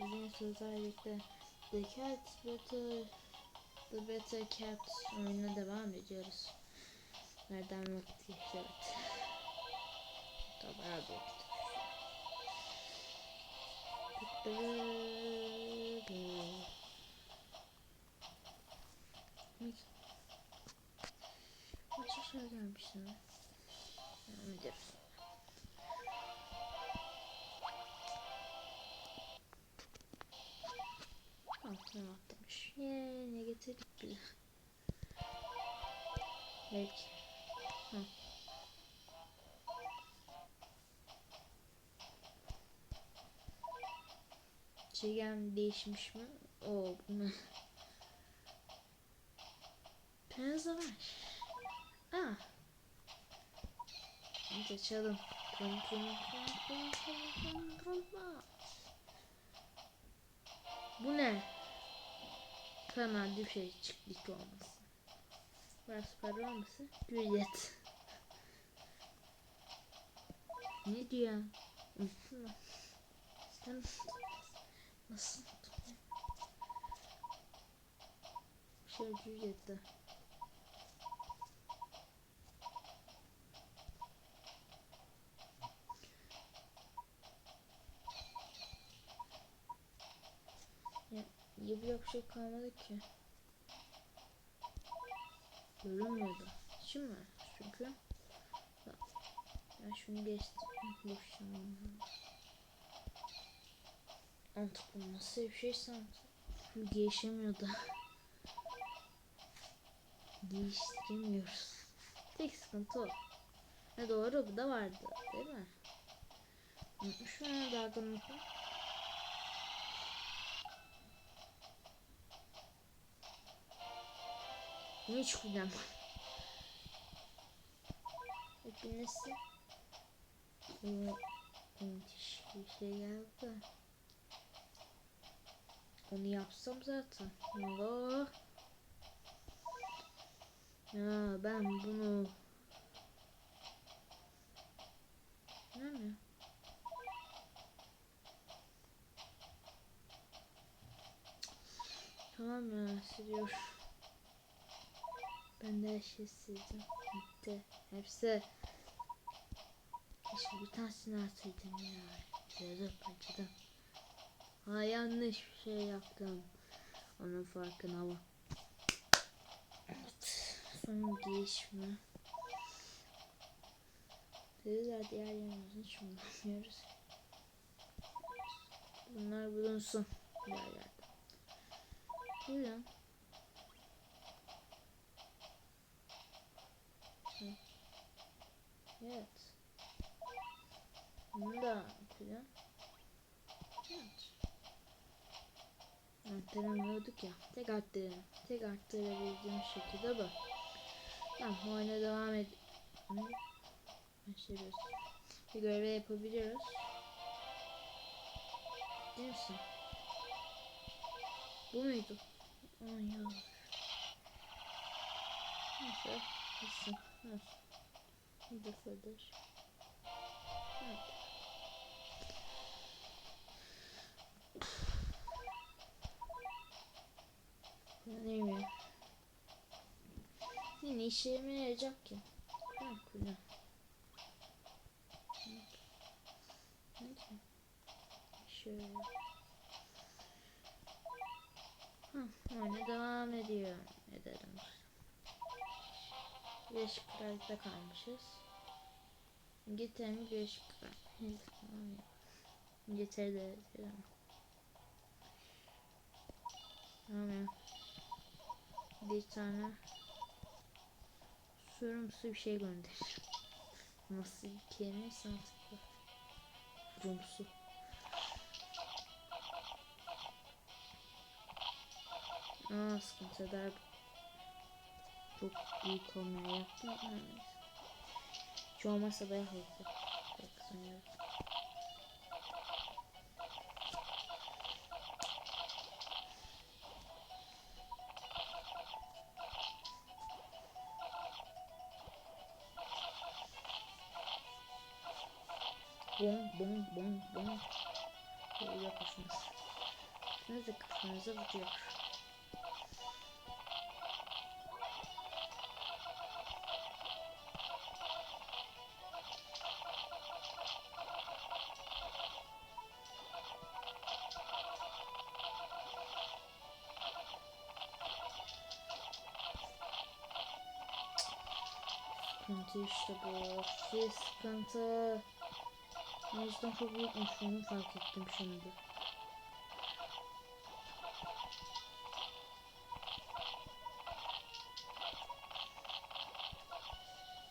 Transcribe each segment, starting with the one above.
Bugün sizlerle birlikte The Cat Battle The Better Cat oyununa devam ediyoruz. Nereden vakit geçti evet. Bayağı bir vakit şöyle gelmişsin. Devam ediyoruz. Altına atlamış. Yeee ne getirdik bile. Belki. Hı. Çiğem değişmiş mi? Oo bunu. Penza var. Ah. Hadi açalım. Tum tum tum tum tum tum tum. Bu ne? Kanal bir şey çıklık olması. Biraz para olması. Juliet. Ne diyor? Unuttum ben. Sen nasıl unuttun ya? Şey. Yapacak bir şey kalmadı ki. Görünmüyordu. Şimdi çünkü ben şunu geçtim. Boşuna. Bu nasıl bir şey sanki. Bu geçemiyor da. Değiştiremiyoruz. Tek sıkıntı o. Ne doğru bu da vardı değil mi? Ya daha da Bunu hiç kullanmam. Hepinesi bu müthiş bir şey geldi. Onu yapsam zaten. Allah. Ya ben bunu ne mi? Tamam ya siliyor. Ben de her şeyi sildim. Bitti. Hepsi. Keşke bir tanesini atsaydım ya. Yazık acıdım. Ha yanlış bir şey yaptım. Onun farkına var. Evet. Son değişme. Dediler diğer yerimizin hiç bulunmuyoruz. Bunlar bulunsun. Diğer yerde. Buyurun. Evet. Bunu da okuyacağım. Evet. Arttıramıyorduk ya. Tek arttırın. Tek arttırabildiğim şekilde bu. Tamam oyuna devam ed... Başlıyoruz. Bir görev yapabiliyoruz. Değil misin? Bu muydu? Ay ya. Neyse. Gitsin. Evet. Buradasıdır. Evet. Neyim ya? Yine işime yarayacak ki. Ha kule. Şöyle. Öyle devam ediyor. Ederim. Beş kralda kalmışız. İngiltere'nin beş kral. Tamam ya. İngiltere'de tamam. Tamam ya. Bir tane sorumsu bir şey gönder. Nasıl bir kelime sanatı Rumsu. Aa sıkıntı eder. Çok büyük olmaya yaptım. Hiç olmazsa da hızlı. Baksanıyorum. Bom bom bom bom. Böyle. Ne de kafanıza vuruyor. Sıkıntı işte bu. Şey sıkıntı. O yüzden çok büyükmüş onu fark ettim şimdi.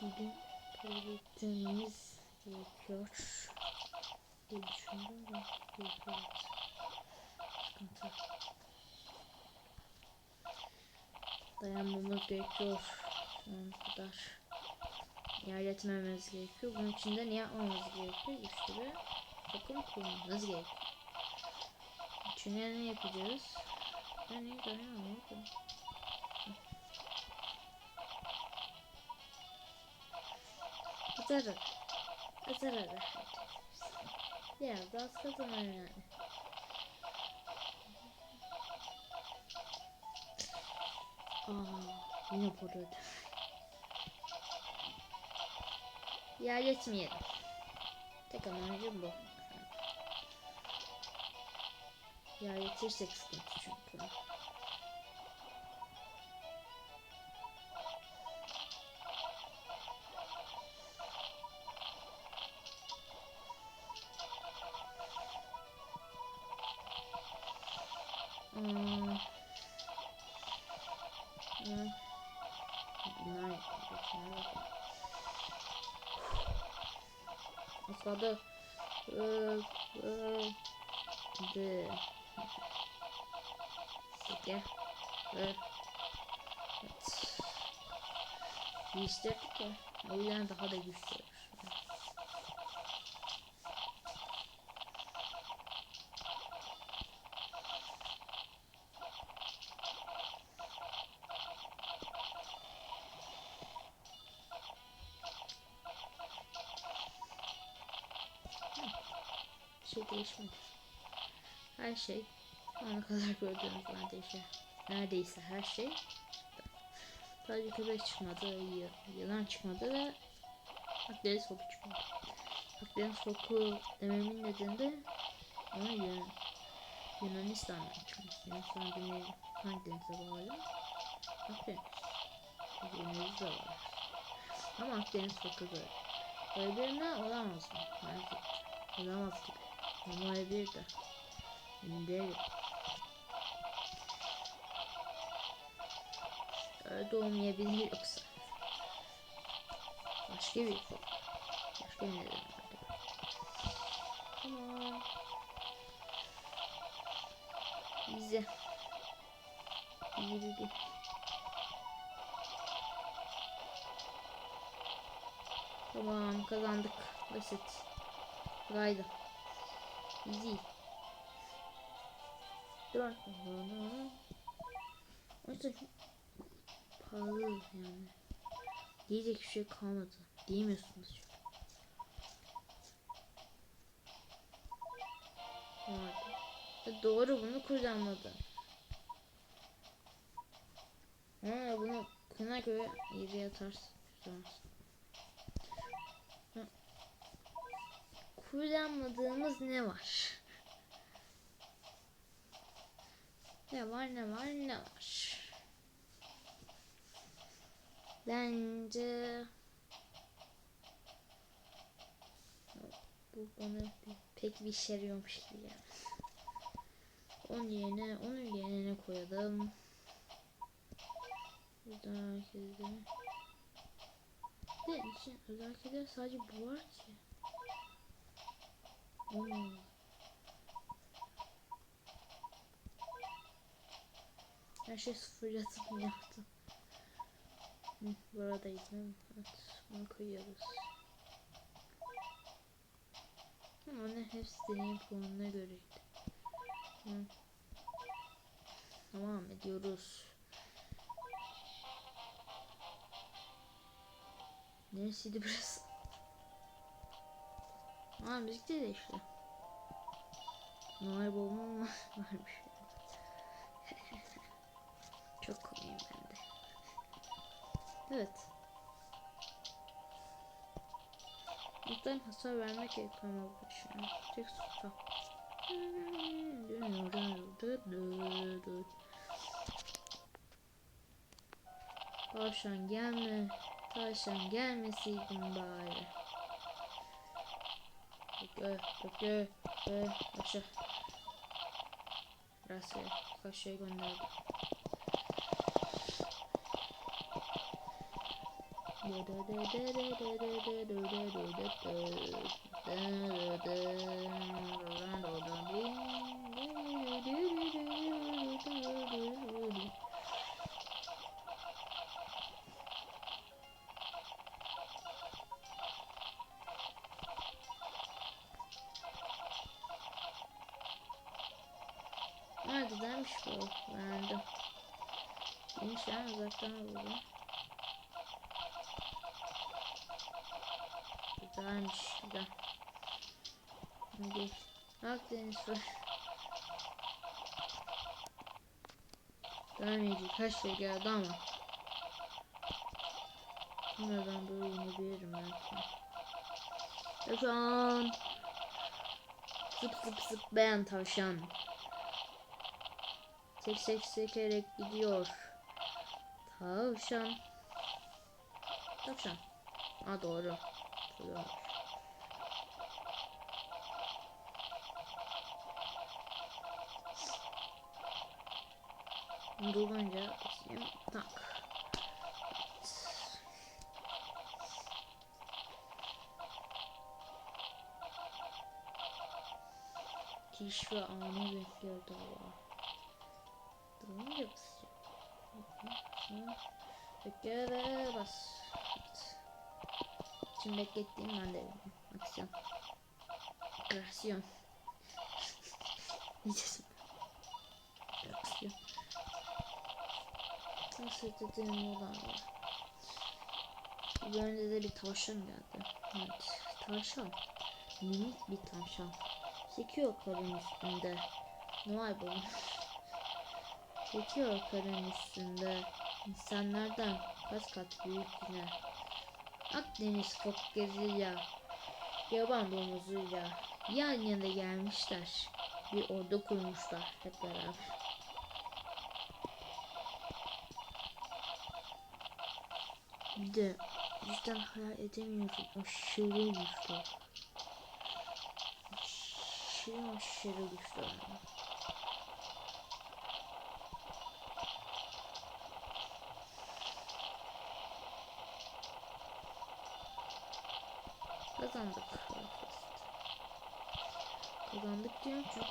Bugün kaybetmemiz gerekiyor. diye düşündüm de gerekiyor. Sıkıntı. Dayanmamız gerekiyor. Şu ana kadar ilerletmemiz gerekiyor. Bunun için de ne yapmamız gerekiyor? Güçlü takım kurmamız gerekiyor. Çünkü ne yapacağız? Ben iyi dayanamıyorum. Zarar. Zarar. Biraz daha az kazanır yani. Aa, yine burada. Yerletmeyelim. Tek amacım bu. Yerletirsek sıkıntı çünkü. Iı, de Gel. Evet. Güçlendik ya. O yüzden daha da güçlüyoruz. Şey kadar gördüğünüz neredeyse neredeyse her şey sadece köpek çıkmadı, yılan çıkmadı ve Akdeniz foku çıkmadı. Akdeniz foku dememin nedeni de ona Yunan, Yunanistan'dan çıkmış. Yunanistan güney hangi denize bağlı? Akdeniz. Deniz de var. Ama Akdeniz foku böyle. Öbürüne olamaz mı? Bence olamaz gibi. Ama bir de. Değilim. Öyle olmayabilir yoksa. Başka bir fok. Başka bir neden vardı. Tamam. Bize. Yürüdü. Tamam kazandık. Basit. Kolaydı. Easy. Dur. O yüzden çok pahalı yani. Diyecek bir şey kalmadı. Diyemiyorsunuz. Vardı. Ya doğru bunu kullanmadı. Ha bunu kına göre yere. Ha. Kullanmadığımız ne var? Ne var ne var ne var? Bence bu bana pek bir işe yarıyormuş gibi yani. Onun yerine onun yerine ne koyalım? Buradan herkese. De için özellikle sadece bu var ki. Oo. Her şey sıfırlatıp mı yaptım? Hı, buradaydım. Evet, bunu koyuyoruz. Ne hepsi deneyim puanına göreydi. Hı. Devam ediyoruz. Neresiydi burası? Aa müzik de işte. Noel babam var- varmış. Çok komiyim ben de. Evet. Muhtemelen hasar vermek gerekiyor ama bu düşünüyorum. Tek tutam. Tavşan gelme. Tavşan gelmeseydin bari. Bekle, bekle, bekle, aşağı. Rastgele kaşıya gönderdim. Güzelmiş bu. Beğendim. İnmiş ya uzaktan vurdum. Güzelmiş güzel. Hadi. Akdeniz var. Gelmeyecek her şey geldi ama. Bunlardan böyle inebilirim belki. Tavşan. Zıp zıp zıp beğen tavşan. Tek tek sekerek gidiyor. Tavşan. Tavşan. Ha doğru. Doğru. Dolunca basayım. Tak. Keşfe anı bekliyordu Allah. Dolunca basacağım. Bekle ve bas. Şimdi beklettiğim ben de aksiyon. Aksiyon. Diyeceğiz. Aksiyon. Nasıl dediğim olan var. Bu bölümde de bir tavşan geldi. Evet. Tavşan. Minik bir tavşan. Sekiyor karın üstünde. Noel baba. Sekiyor karın üstünde. İnsanlardan kaç kat büyük yine. Akdeniz fokgeziyla, yaban domuzuyla yan yana gelmişler. Bir ordu kurmuşlar hep beraber. Bir de cidden hayal edemiyorum aşırı güçlü. Aşırı aşırı güçlü. yani. Kazandık.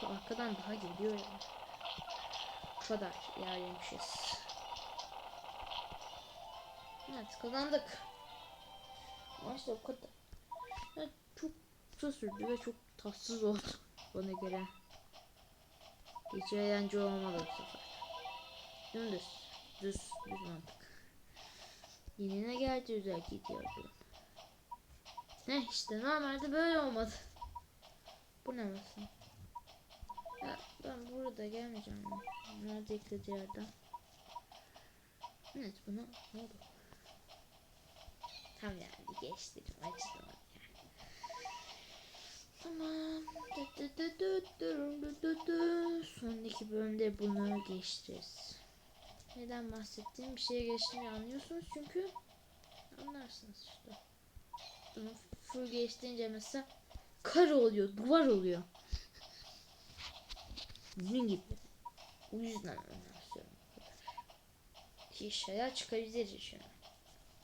Çünkü arkadan daha geliyor yani. Bu kadar ilerlemişiz. Evet kazandık. Maçta bu kadar. Evet, çok kısa sürdü ve çok tatsız oldu bana göre. Hiç eğlence olmadı bu sefer. Dümdüz. Düz, düz mantık. Yenine geldi güzel gidiyordu. Ne işte normalde böyle olmadı. Bu ne mesela? Ben burada gelmeyeceğim. ya. Nerede ekledi yerden? Evet bunu ne oldu? Tam geçtim acıdım yani. Tamam. Sonraki bölümde bunu geçeceğiz. Neden bahsettiğim bir şeye geçtiğini anlıyorsunuz çünkü anlarsınız işte. Bunu full geçtiğince mesela kar oluyor, duvar oluyor. Bunun gibi. O yüzden kadar. Ki şaya çıkabilir işine.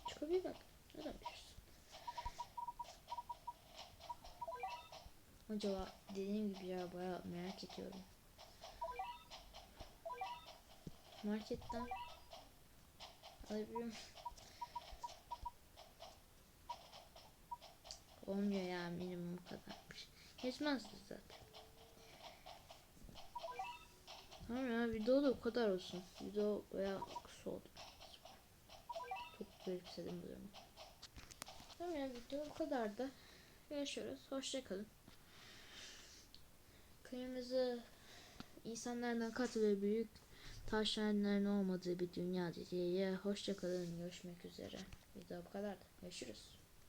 Çıkabilir bak. Neden biliyorsun? Acaba dediğim gibi ya bayağı merak ediyorum. Marketten alabiliyor muyum? Olmuyor ya minimum kadarmış. Geçmezdi zaten. Tamam ya video da o kadar olsun. Video bayağı kısa oldu. Çok garipsedim bu durumu. Tamam ya video bu kadar da. Görüşürüz. Hoşçakalın. Köyümüzü insanlardan katı ve büyük taşlarının olmadığı bir dünya diye hoşça kalın görüşmek üzere. Video bu kadar. Görüşürüz.